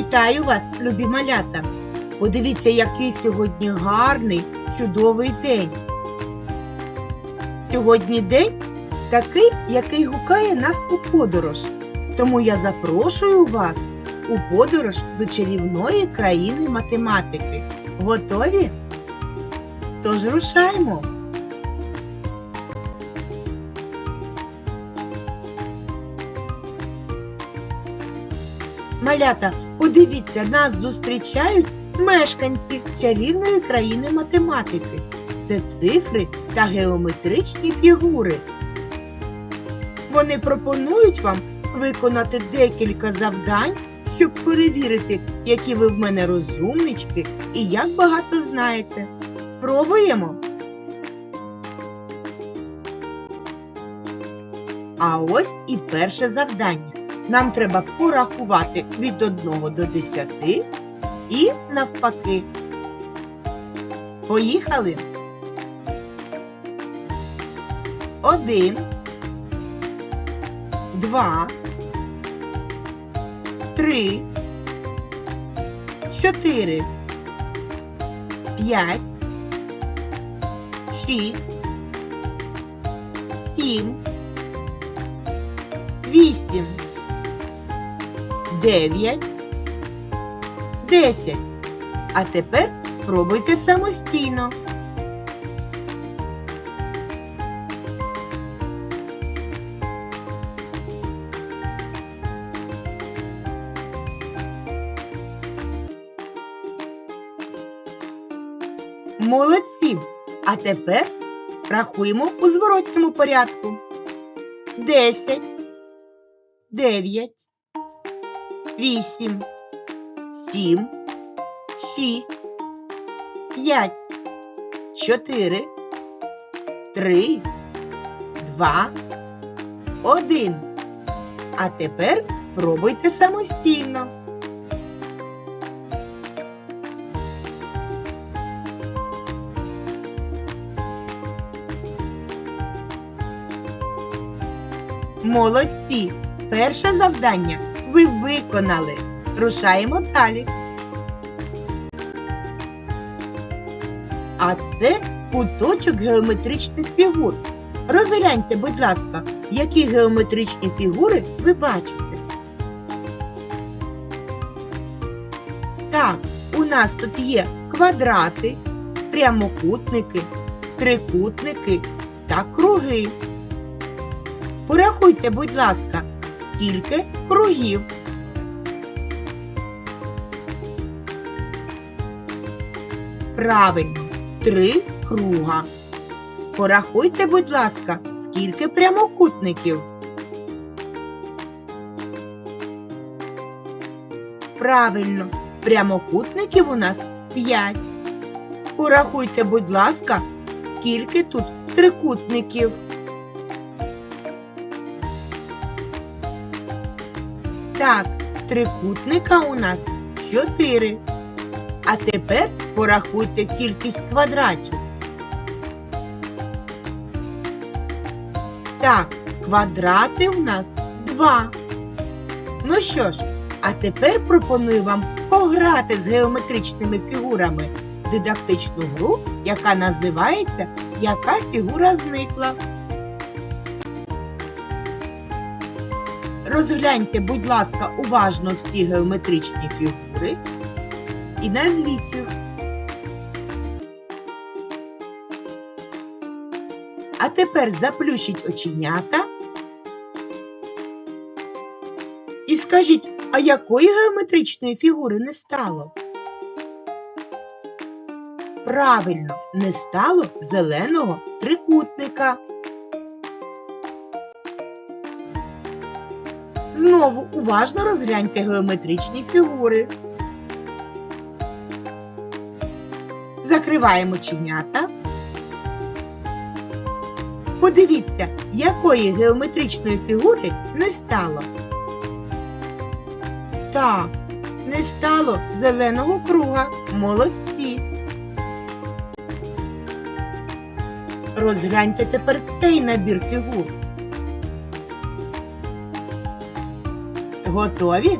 Вітаю вас, любі малята! Подивіться, який сьогодні гарний, чудовий день. Сьогодні день такий, який гукає нас у подорож. Тому я запрошую вас у подорож до чарівної країни математики. Готові? Тож рушаймо! Малята, подивіться, нас зустрічають мешканці чарівної країни математики. Це цифри та геометричні фігури. Вони пропонують вам виконати декілька завдань, щоб перевірити, які ви в мене розумнички і як багато знаєте. Спробуємо. А ось і перше завдання. Нам треба порахувати від 1 до 10 і навпаки. Поїхали. Один, два, три, чотири, п'ять, шість, сім, вісім. 9, 10. А тепер спробуйте самостійно. Молодці! А тепер рахуємо у зворотньому порядку. 10, 9, вісім, сім, шість, п'ять, чотири, три, два, один. А тепер спробуйте самостійно. Молодці! Перше завдання ви виконали. Рушаємо далі. А це куточок геометричних фігур. Розгляньте, будь ласка, які геометричні фігури ви бачите. Так, у нас тут є квадрати, прямокутники, трикутники та круги. Порахуйте, будь ласка, скільки кругів. Правильно, три круга. Порахуйте, будь ласка, скільки прямокутників. Правильно, прямокутників у нас п'ять. Порахуйте, будь ласка, скільки тут трикутників. Так, трикутника у нас чотири. А тепер порахуйте кількість квадратів. Так, квадрати у нас два. Ну що ж, а тепер пропоную вам пограти з геометричними фігурами дидактичну гру, яка називається Яка фігура зникла. Розгляньте, будь ласка, уважно всі геометричні фігури і назвіть їх. А тепер заплющіть оченята і скажіть, а якої геометричної фігури не стало? Правильно, не стало зеленого трикутника. Знову уважно розгляньте геометричні фігури. Закриваємо чинята. Подивіться, якої геометричної фігури не стало. Так, не стало зеленого круга. Молодці. Розгляньте тепер цей набір фігур. Готові?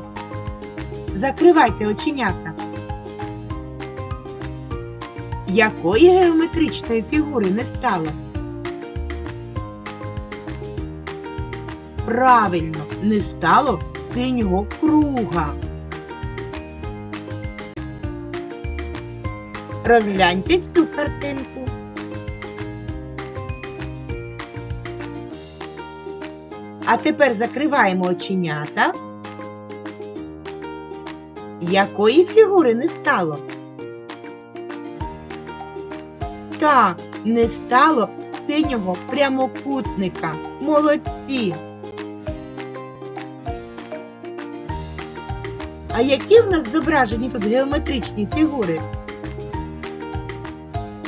Закривайте оченята. Якої геометричної фігури не стало? Правильно, не стало синього круга. Розгляньте цю картинку. А тепер закриваємо оченята. Якої фігури не стало? Так, не стало синього прямокутника. Молодці. А які в нас зображені тут геометричні фігури?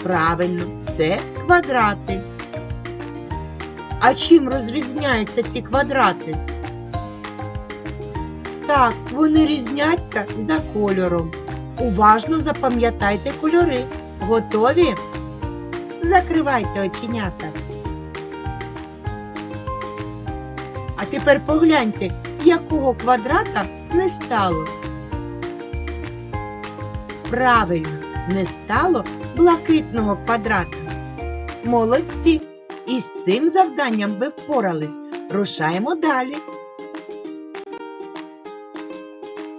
Правильно, це квадрати. А чим розрізняються ці квадрати? Так, вони різняться за кольором. Уважно запам'ятайте кольори. Готові? Закривайте оченята. А тепер погляньте, якого квадрата не стало. Правильно, не стало блакитного квадрата. Молодці! І з цим завданням ви впорались. Рушаємо далі.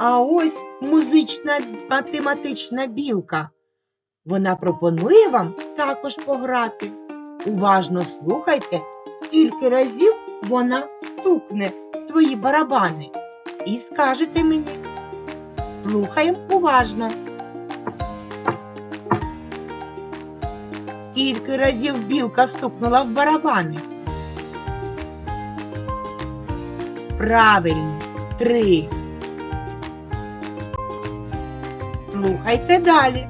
А ось музична математична білка. Вона пропонує вам також пограти. Уважно слухайте, скільки разів вона стукне свої барабани. І скажете мені. Слухаємо уважно. Скільки разів білка стукнула в барабани? Правильно, три. Слухайте далі.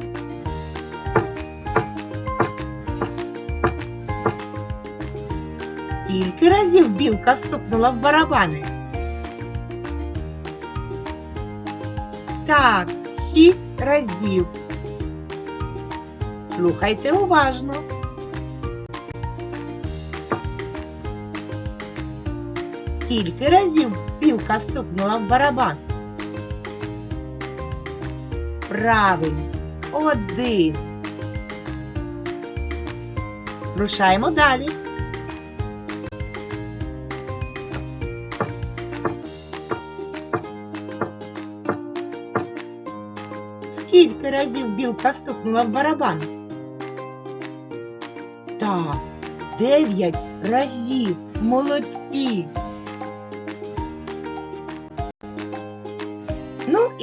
Скільки разів білка стукнула в барабани? Так, шість разів. Слухайте уважно. Скільки разів білка стукнула в барабан? Правильно, один. Рушаємо далі. Скільки разів білка стукнула в барабан? Так, дев'ять разів. Молодці.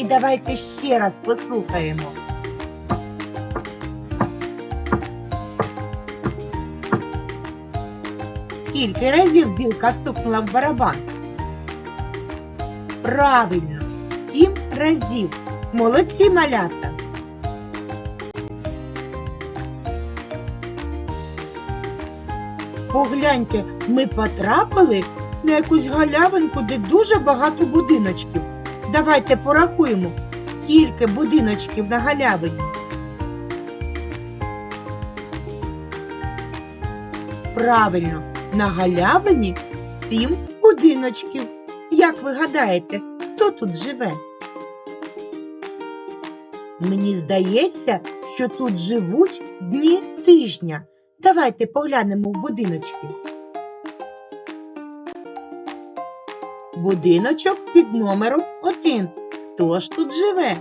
І давайте ще раз послухаємо. Скільки разів білка стукнула в барабан? Правильно, сім разів. Молодці малята. Погляньте, ми потрапили на якусь галявинку, де дуже багато будиночків. Давайте порахуємо, скільки будиночків на галявині. Правильно, на галявині сім будиночків. Як ви гадаєте, хто тут живе? Мені здається, що тут живуть дні тижня. Давайте поглянемо в будиночки. Будиночок під номером один. Хто ж тут живе?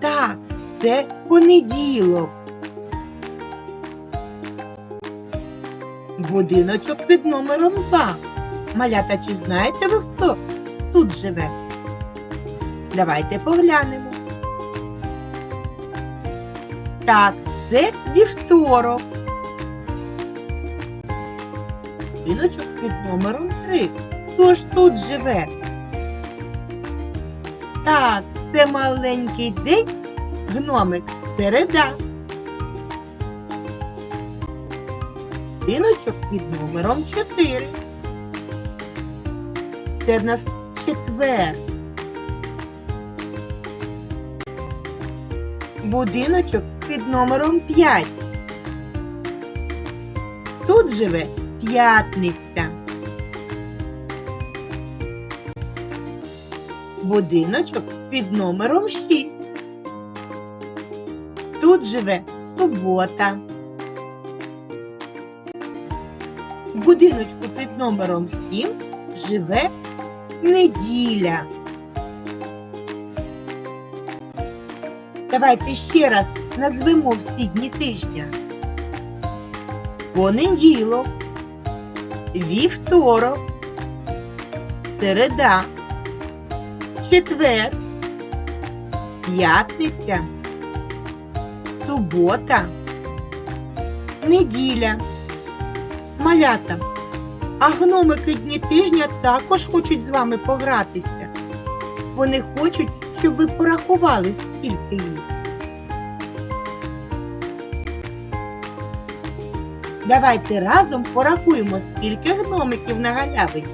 Так, це понеділок. Будиночок під номером два. Малята, чи знаєте ви хто тут живе? Давайте поглянемо. Так, це вівторок. Будиночок під номером 3. Хто ж тут живе? Так, це маленький день, гномик, середа. Будиночок під номером 4. Це в нас четвер. Будиночок під номером 5. Тут живе п'ятниця. будиночок під номером 6. Тут живе субота. В будиночку під номером 7 живе неділя. Давайте ще раз назвемо всі дні тижня. Понеділок, вівторок, середа, четвер, п'ятниця, субота, неділя. Малята, а гномики дні тижня також хочуть з вами погратися. Вони хочуть, щоб ви порахували, скільки їх. Давайте разом порахуємо, скільки гномиків на галявині.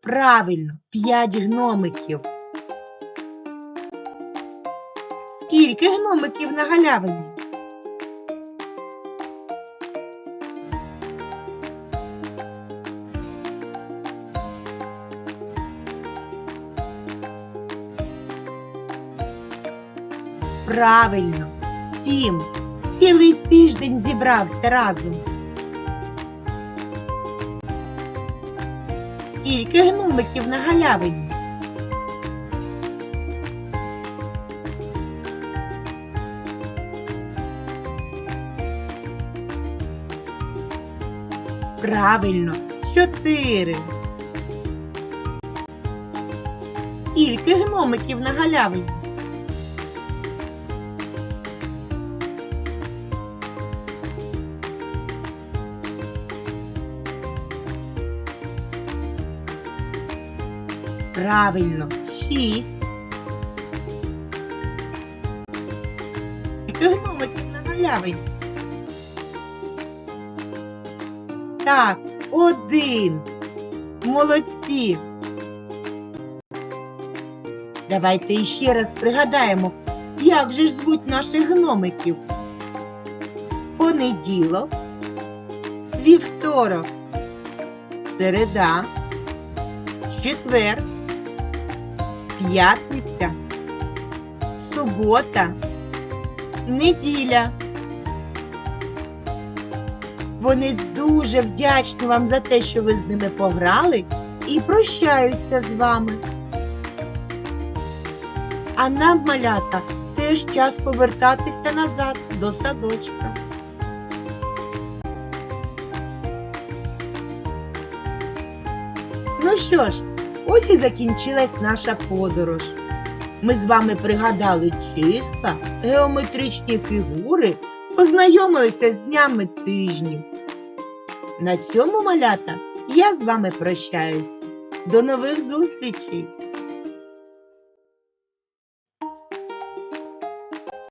Правильно, п'ять гномиків. Скільки гномиків на галявині? Правильно, сім. Цілий тиждень зібрався разом. Скільки гномиків на галявині? Правильно, чотири. Скільки гномиків на галявині? Правильно, шість. Гномиків на галявині? Так, один. Молодці. Давайте іще раз пригадаємо, як же ж звуть наших гномиків. Понеділок, вівторок, середа, четвер, п'ятниця, субота, неділя. Вони дуже вдячні вам за те, що ви з ними пограли і прощаються з вами. А нам, малята, теж час повертатися назад до садочка. Ну що ж, ось і закінчилась наша подорож. Ми з вами пригадали числа, геометричні фігури, познайомилися з днями тижнів. На цьому малята я з вами прощаюся. До нових зустрічей!